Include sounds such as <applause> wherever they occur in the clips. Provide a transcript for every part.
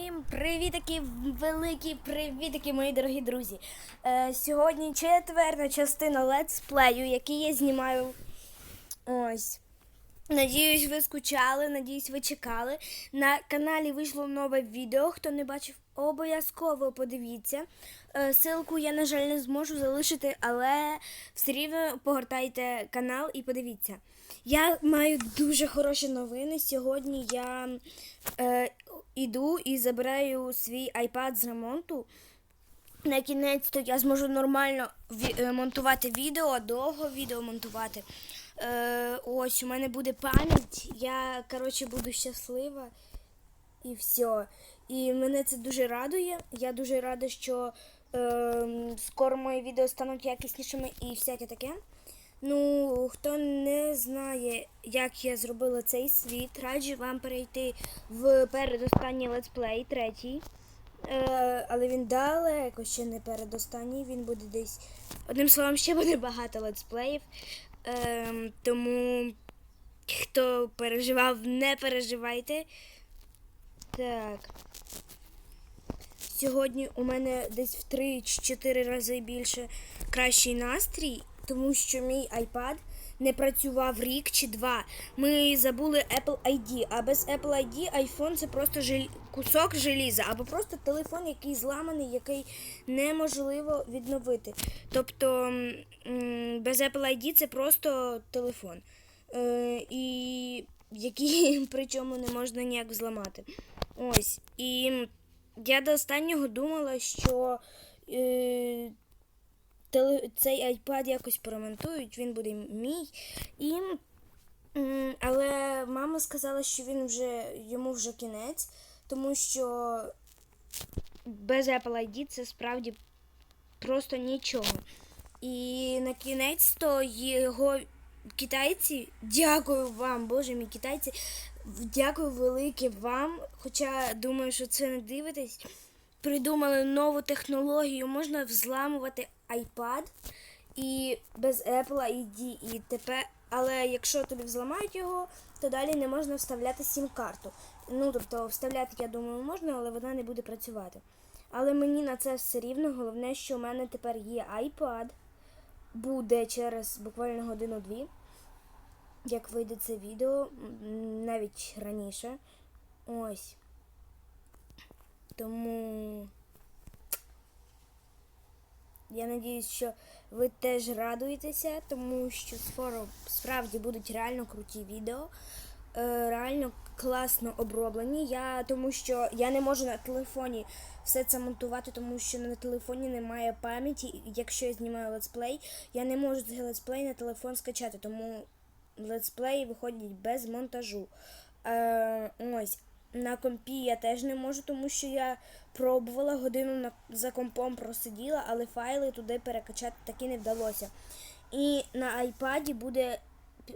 Всім привітки, великі привітки, мої дорогі друзі. Е, сьогодні четверта частина летсплею, який я знімаю. Ось. Надіюсь, ви скучали, надіюсь, ви чекали. На каналі вийшло нове відео. Хто не бачив, обов'язково подивіться. Е, Силку я, на жаль, не зможу залишити, але все рівно погортайте канал і подивіться. Я маю дуже хороші новини. Сьогодні я е, іду і забираю свій iPad з ремонту. На кінець то я зможу нормально е, монтувати відео, довго відео монтувати. Е, ось у мене буде пам'ять. Я коротше буду щаслива і все. І мене це дуже радує. Я дуже рада, що е, скоро мої відео стануть якіснішими і всяке таке. Ну, хто не знає, як я зробила цей світ, раджу вам перейти в передостанній летсплей, третій. Е, але він далеко ще не передостанній, він буде десь. Одним словом, ще буде багато летсплеїв. Е, тому хто переживав, не переживайте. Так. Сьогодні у мене десь в 3-4 рази більше кращий настрій, тому що мій iPad не працював рік чи два. Ми забули Apple ID, а без Apple ID iPhone це просто жел... кусок желіза, або просто телефон, який зламаний, який неможливо відновити. Тобто без Apple ID це просто телефон. Е, і який <laughs> причому не можна ніяк зламати. Ось. І я до останнього думала, що е, цей iPad якось поремонтують, він буде мій. І, але мама сказала, що він вже йому вже кінець, тому що без Apple ID це справді просто нічого. І на кінець то його китайці, дякую вам, Боже мій китайці, дякую велике вам. Хоча думаю, що це не дивитесь. Придумали нову технологію, можна взламувати iPad і без Apple ID. І тепер, але якщо тобі взламають його, то далі не можна вставляти сім-карту. Ну, тобто вставляти, я думаю, можна, але вона не буде працювати. Але мені на це все рівно. Головне, що в мене тепер є iPad. Буде через буквально годину-дві, як вийде це відео, навіть раніше. Ось. Тому я надіюсь, що ви теж радуєтеся, тому що скоро справді будуть реально круті відео, е, реально класно оброблені. Я тому що я не можу на телефоні все це монтувати, тому що на телефоні немає пам'яті. Якщо я знімаю летсплей, я не можу цей летсплей на телефон скачати, тому летсплеї виходять без монтажу. Е, ось. На компі я теж не можу, тому що я пробувала годину на, за компом просиділа, але файли туди перекачати таки не вдалося. І на айпаді буде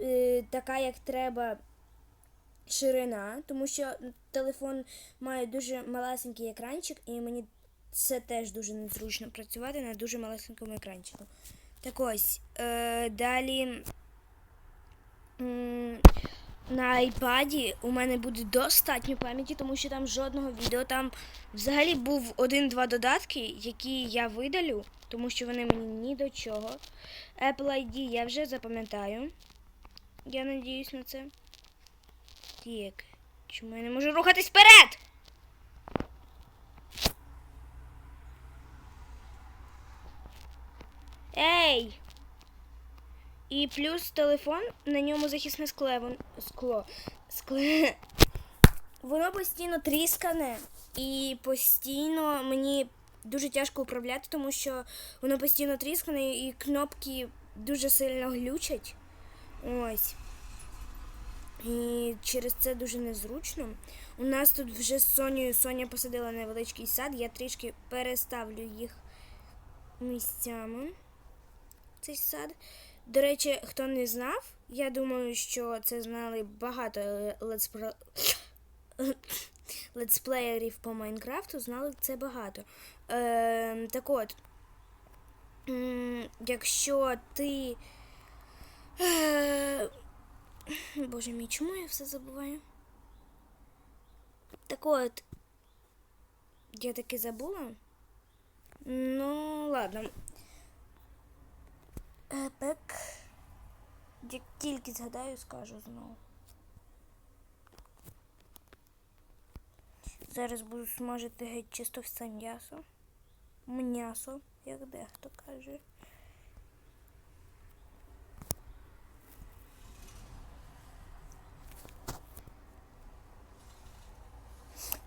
е, така, як треба, ширина, тому що телефон має дуже малесенький екранчик, і мені це теж дуже незручно працювати на дуже малесенькому екранчику. Так ось, е, далі. м, на айпаді у мене буде достатньо пам'яті, тому що там жодного відео. Там взагалі був один-два додатки, які я видалю, тому що вони мені ні до чого. Apple ID я вже запам'ятаю. Я надіюсь на це. Так. Чому я не можу рухатись вперед? Ей! І плюс телефон, на ньому захисне скле, вон- скло. Скле. Воно постійно тріскане і постійно мені дуже тяжко управляти, тому що воно постійно тріскане і кнопки дуже сильно глючать. Ось. І через це дуже незручно. У нас тут вже з Сонею Соня посадила невеличкий сад, я трішки переставлю їх місцями. Цей сад. До речі, хто не знав, я думаю, що це знали багато летспро... <coughs> летсплеєрів по Майнкрафту, знали це багато. Е, так от, якщо ти. Е, Боже мій, чому я все забуваю? Так от, Я таки забула. Ну, ладно. Епек. Як тільки згадаю, скажу знову. Зараз буду смажити геть чисто все м'ясо. М'ясо, як дехто каже.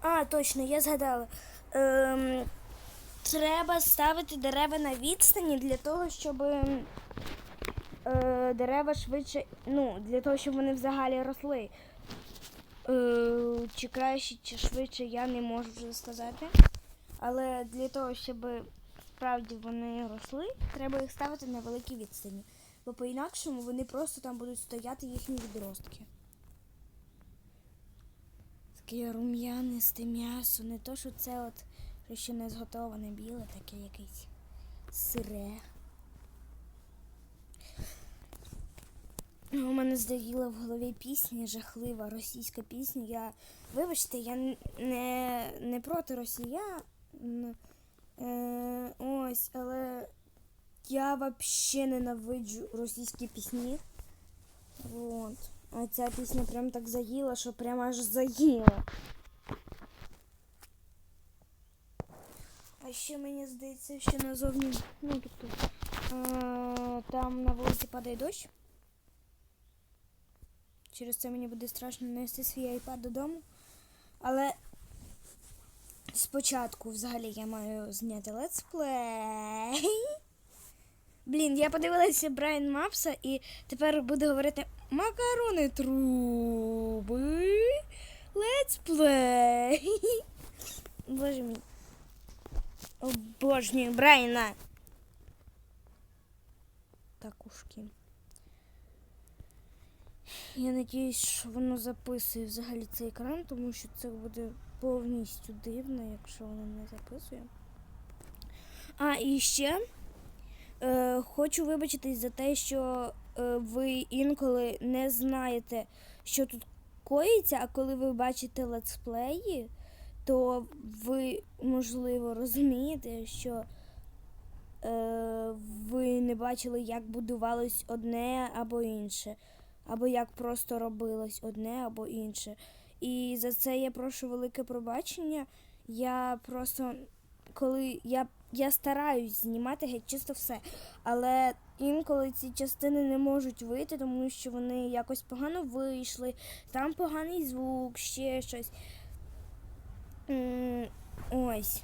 А, точно, я згадала. Ем, треба ставити дерева на відстані для того, щоб е, дерева швидше, ну, для того, щоб вони взагалі росли. Е, чи краще, чи швидше, я не можу вже сказати. Але для того, щоб справді вони росли, треба їх ставити на великій відстані. Бо по-інакшому вони просто там будуть стояти їхні відростки. Таке рум'янисте м'ясо, не то, що це от ще не зготоване біле, таке якесь сире. У мене здаїла в голові пісня жахлива російська пісня. Я вибачте, я не, не проти росіян. Е, ось, але я взагалі ненавиджу російські пісні. Вот. А ця пісня прям так заїла, що прям аж заїла. А ще мені здається, що назовні, ну тобто, е, там на вулиці падає дощ. Через це мені буде страшно нести свій айпад додому. Але спочатку взагалі я маю зняти летсплей. <laughs> Блін, я подивилася Брайан Мапса і тепер буду говорити макарони труби. Летсплей. <laughs> Боже мій. Обожнюю Брайана. Какушки. Я надіюсь, що воно записує взагалі цей екран, тому що це буде повністю дивно, якщо воно не записує. А, і ще е, хочу вибачитись за те, що е, ви інколи не знаєте, що тут коїться, а коли ви бачите летсплеї, то ви, можливо, розумієте, що е, ви не бачили, як будувалось одне або інше, або як просто робилось одне або інше. І за це я прошу велике пробачення. Я просто коли я, я стараюсь знімати геть чисто все, але інколи ці частини не можуть вийти, тому що вони якось погано вийшли, там поганий звук, ще щось. Ось.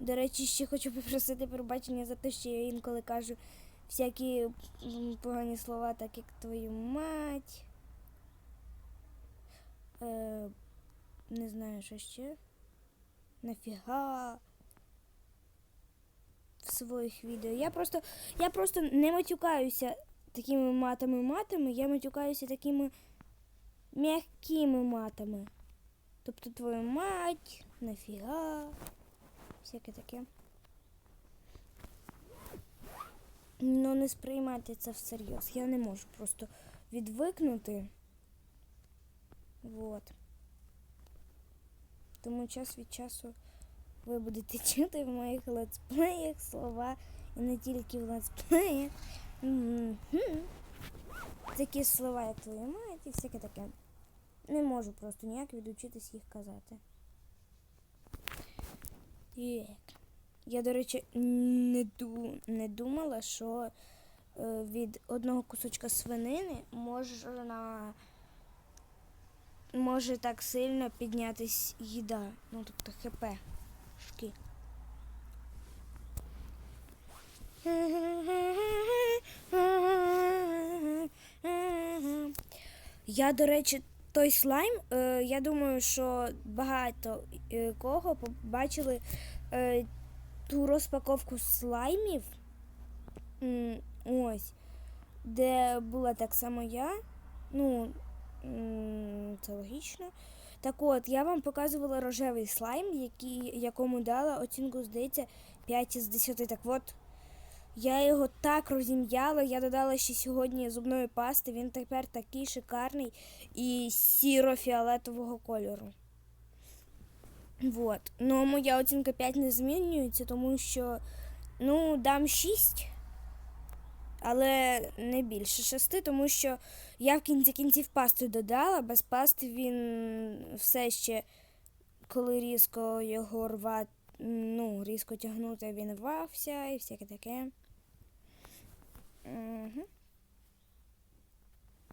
До речі, ще хочу попросити пробачення за те, що я інколи кажу всякі погані слова, так як твою мать. Е, не знаю, що ще. Нафіга. В своїх відео. Я просто, я просто не матюкаюся такими матами-матами, я матюкаюся такими м'якими матами. Тобто твою мать, нафіга, всяке таке. Ну, не сприймайте це всерйоз. Я не можу просто відвикнути. Вот. Тому час від часу ви будете <laughs> чути в моїх летсплеях слова і не тільки в летсплеях. Такі слова, як твою мать і всяке таке. Не можу просто ніяк відучитись їх казати. Так. Я, до речі, не, ду, не думала, що е, від одного кусочка свинини можна може так сильно піднятись їда. Ну, тобто ХП. Шки. Я, до речі, той слайм, е, я думаю, що багато е, кого побачили е, ту розпаковку слаймів. Ось, де була так само я. Ну, це логічно. Так от, я вам показувала рожевий слайм, який, якому дала оцінку, здається, 5 із 10. Так от, я його так розім'яла, я додала ще сьогодні зубної пасти, він тепер такий шикарний і сіро-фіолетового кольору. Вот. Ну, моя оцінка 5 не змінюється, тому що, ну, дам 6, але не більше 6, тому що я в кінці кінців пасту додала. Без пасти він все ще, коли різко його рвати, ну, різко тягнути, він рвався і всяке таке.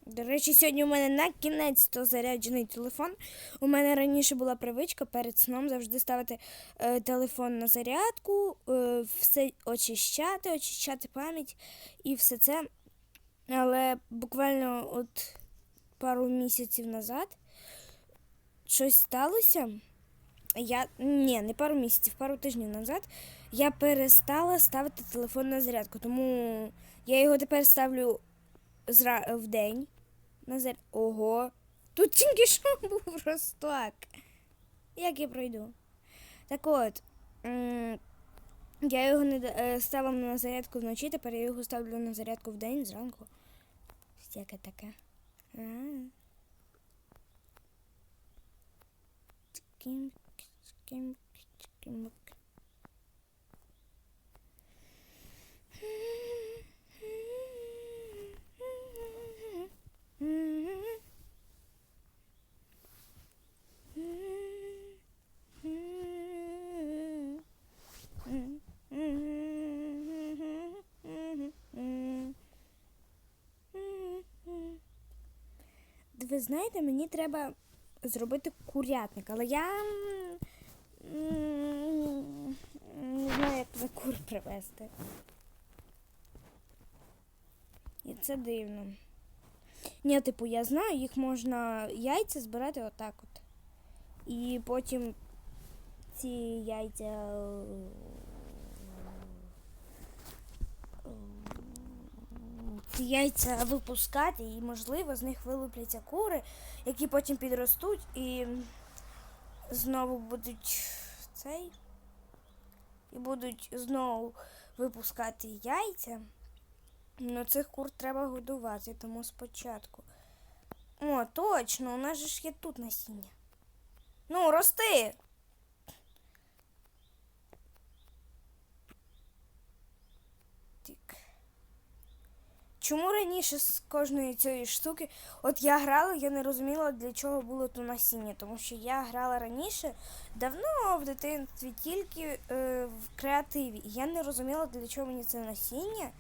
До речі, сьогодні у мене на кінець то заряджений телефон. У мене раніше була привичка перед сном завжди ставити е, телефон на зарядку, е, все очищати, очищати пам'ять і все це. Але буквально от пару місяців назад щось сталося. Я ні, не пару місяців, пару тижнів назад я перестала ставити телефон на зарядку, тому я його тепер ставлю зра... в день. На зар... Ого. Тут тільки що <laughs> був росток. Як я пройду? Так от. Я його не е, на зарядку вночі, тепер я його ставлю на зарядку в день зранку. Всяке таке. А. Ви знаєте, мені треба зробити курятник, але я не знаю, як за кур привезти. І це дивно. Ні, типу, я знаю, їх можна яйця збирати отак от. І потім ці яйця. е, Ці яйця випускати, і, можливо, з них вилупляться кури, які потім підростуть і знову будуть цей. І будуть знову випускати яйця. Ну, цих кур треба годувати, тому спочатку. О, точно, у нас же ж є тут насіння. Ну, рости. Тік. Чому раніше з кожної цієї штуки, от я грала, я не розуміла, для чого було то насіння, тому що я грала раніше давно в дитинстві, тільки е, в креативі. І я не розуміла, для чого мені це насіння.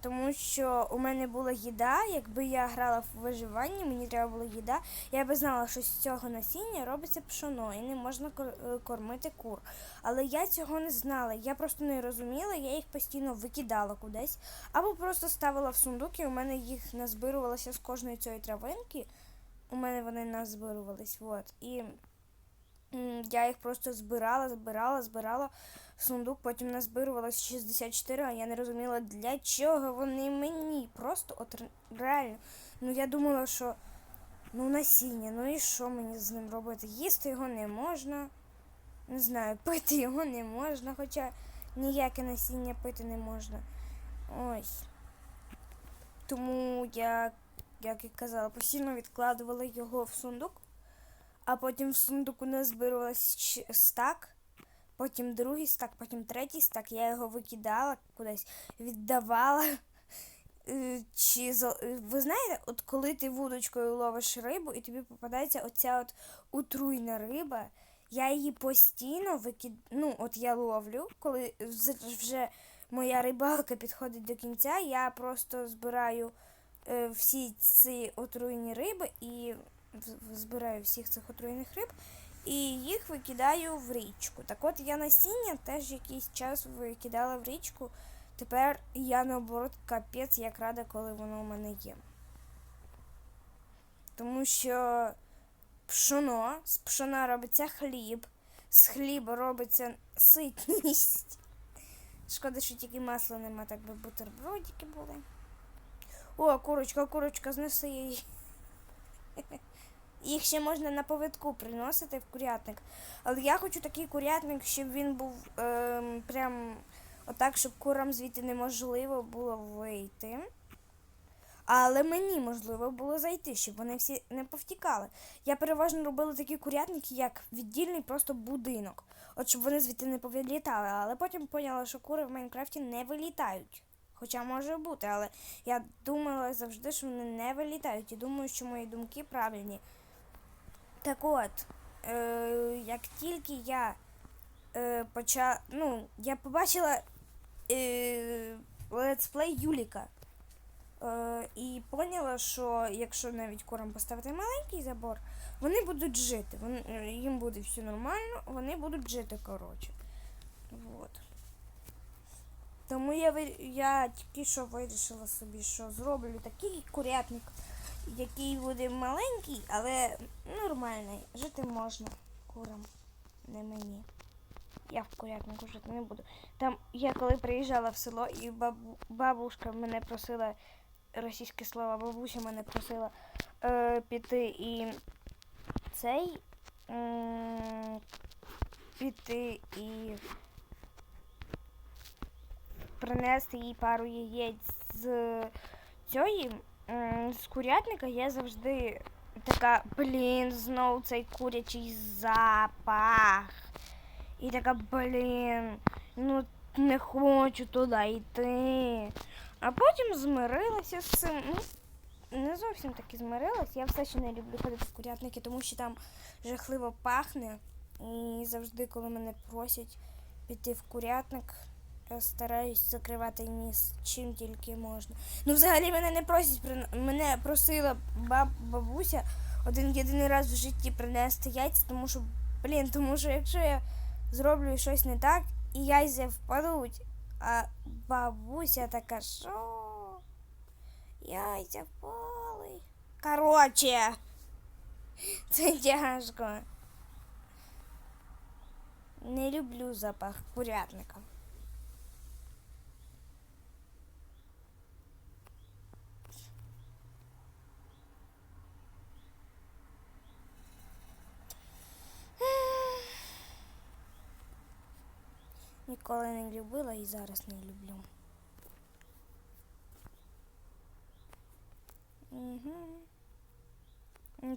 Тому що у мене була їда, якби я грала в виживанні, мені треба була їда, я би знала, що з цього насіння робиться пшоно і не можна е, кормити кур. Але я цього не знала, я просто не розуміла, я їх постійно викидала кудись, або просто ставила в сундук, і у мене їх назбирувалося з кожної цієї травинки. У мене вони назбирувались, от. І я їх просто збирала, збирала, збирала в сундук, потім назбирувалось 64, а я не розуміла, для чого вони мені. Просто от реально. Ну я думала, що ну насіння, ну і що мені з ним робити? Їсти його не можна. Не знаю, <laughs> пити його не можна, хоча ніяке насіння пити не можна. Ось. Тому я, як і казала, постійно відкладувала його в сундук, а потім в сундуку назбирувалось щ- стак потім другий стак, потім третій стак. Я його викидала кудись, віддавала. Е, Чи ви знаєте, от коли ти вудочкою ловиш рибу і тобі попадається оця от утруйна риба, я її постійно викид... Ну, от я ловлю, коли вже моя рибалка підходить до кінця, я просто збираю е, всі ці отруйні риби і збираю всіх цих отруйних риб і їх викидаю в річку. Так от я насіння теж якийсь час викидала в річку. Тепер я наоборот капець як рада, коли воно у мене є. Тому що пшоно, з пшона робиться хліб, з хліба робиться ситність. Шкода, що тільки масла нема, так би бутербродики були. О, курочка, курочка, знеси її. <laughs> Їх ще можна на повідку приносити в курятник. Але я хочу такий курятник, щоб він був ем, прям отак, щоб курам звідти неможливо було вийти. Але мені можливо було зайти, щоб вони всі не повтікали. Я переважно робила такі курятники, як віддільний просто будинок. От щоб вони звідти не повилітали. Але потім поняла, що кури в Майнкрафті не вилітають. Хоча може бути, але я думала завжди, що вони не вилітають. І думаю, що мої думки правильні. Так от, е, як тільки я е, почала. Ну, я побачила е, летсплей Юліка. Е, і поняла, що якщо навіть курам поставити маленький забор, вони будуть жити. Вони, е, їм буде все нормально, вони будуть жити, коротше. Вот. Тому я, я тільки що вирішила собі, що зроблю такий курятник, який буде маленький, але нормальний. Жити можна курам, не мені. Я в курятнику жити не буду. Там я коли приїжджала в село, і бабу, бабушка мене просила російське слово, бабуся мене просила е, піти і цей м, піти і принести їй пару яєць з цієї з курятника, я завжди така, блін, знову цей курячий запах. І така, блін, ну не хочу туди йти. А потім змирилася з цим. Ну, не зовсім таки змирилась. Я все ще не люблю ходити в курятники, тому що там жахливо пахне. І завжди, коли мене просять піти в курятник, стараюсь закривати ніс чим тільки можна. Ну, взагалі мене не просять, мене просила баб, бабуся один єдиний раз в житті принести яйця, тому що, блін, тому що якщо я зроблю щось не так, і яйця впадуть, а бабуся така, що? Яйця впали. Короче, це тяжко. Не люблю запах курятника. Ніколи не любила і зараз не люблю. Угу.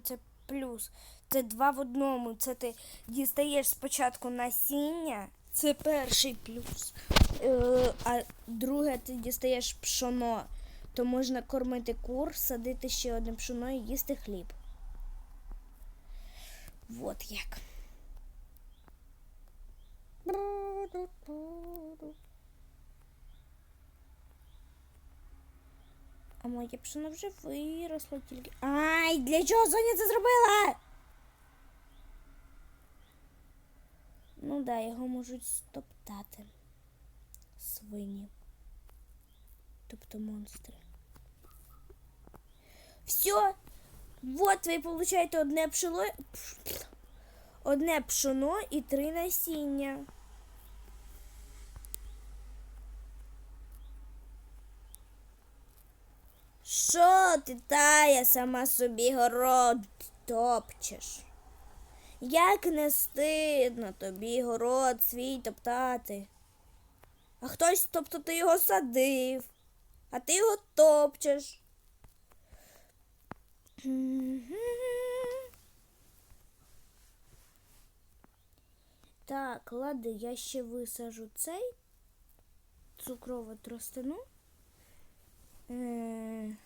Це плюс. Це два в одному. Це ти дістаєш спочатку насіння. Це перший плюс. Е, а друге, ти дістаєш пшоно. То можна кормити кур, садити ще одне пшоно і їсти хліб. Вот як. А моє пшено вже виросло тільки. Ай, для чого Соня це зробила? Ну да, його можуть стоптати. Свині. Тобто монстри. Все. Вот ви получаєте одне пшено. Одне пшоно і три насіння. Що ти тая сама собі город топчеш? Як не стидно тобі город свій топтати? А хтось, тобто ти його садив, а ти його топчеш. Так, ладно, я ще висажу цей цукрову тростину. Е,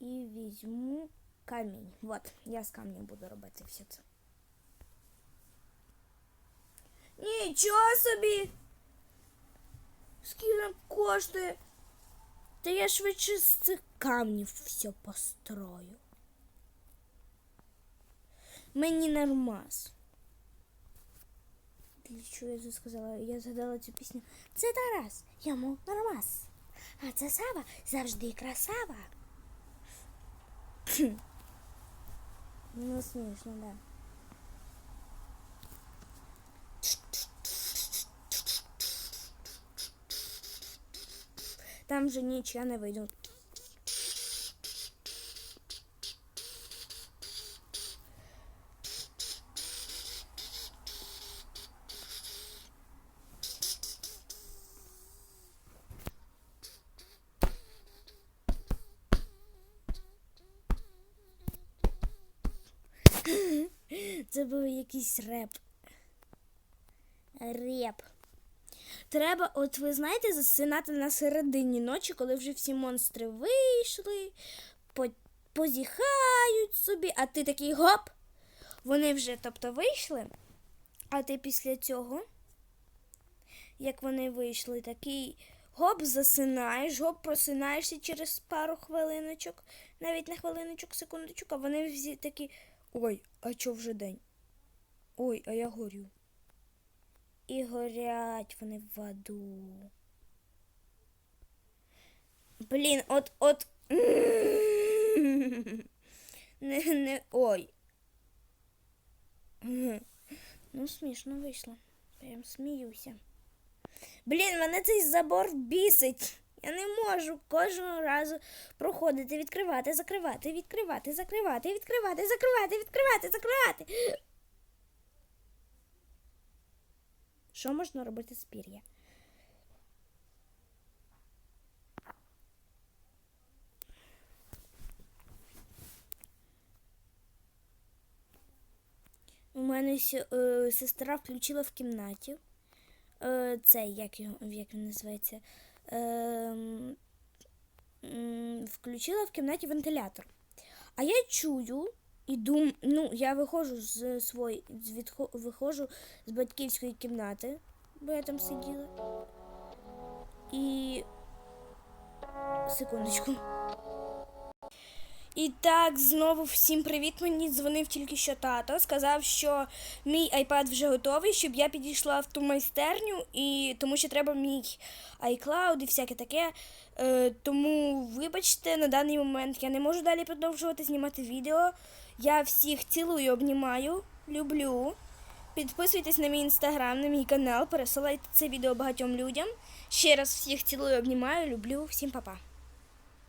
І візьму камінь. Вот, я з камня буду робити все це. Нічого собі! Скільки коштує? Та я швидше з цих камнів все построю. Мені нормас. Для чого я це сказала? Я згадала цю пісню. Це Тарас, йому нормас. А це Сава завжди красава. <clears throat> ну, смішно, да. Там же ніч, я не вийду. Якийсь реп. Реп. Треба, от ви знаєте, засинати на середині ночі, коли вже всі монстри вийшли, по- позіхають собі, а ти такий гоп. Вони вже, тобто, вийшли, а ти після цього, як вони вийшли, такий гоп засинаєш, гоп просинаєшся через пару хвилиночок, навіть не хвилиночок, секундочок, а вони всі такі. Ой, а чо вже день? Ой, а я горю. І горять вони в аду. Блін, от от. <laughs> Не, не. Ой. Ну, смішно вийшло. Прям сміюся. Блін, мене цей забор бісить. Я не можу кожного разу проходити, відкривати, закривати, відкривати, закривати, відкривати, закривати, відкривати, закривати. Що можна робити з пір'я? У мене е, сестра включила в кімнаті. Е, цей, як, його, як він називається? Е, м, м, включила в кімнаті вентилятор. А я чую і дум, ну, я виходжу з свої, з відхо, виходжу з батьківської кімнати, бо я там сиділа. І. Секундочку. І так, знову всім привіт. Мені дзвонив тільки що тато. Сказав, що мій iPad вже готовий, щоб я підійшла в ту майстерню, і тому що треба мій iCloud і всяке таке. Е, тому, вибачте, на даний момент я не можу далі продовжувати знімати відео. Я всіх цілую, обнімаю, люблю. Підписуйтесь на мій інстаграм, на мій канал, пересилайте це відео багатьом людям. Ще раз всіх цілую, обнімаю, люблю. Всім па-па.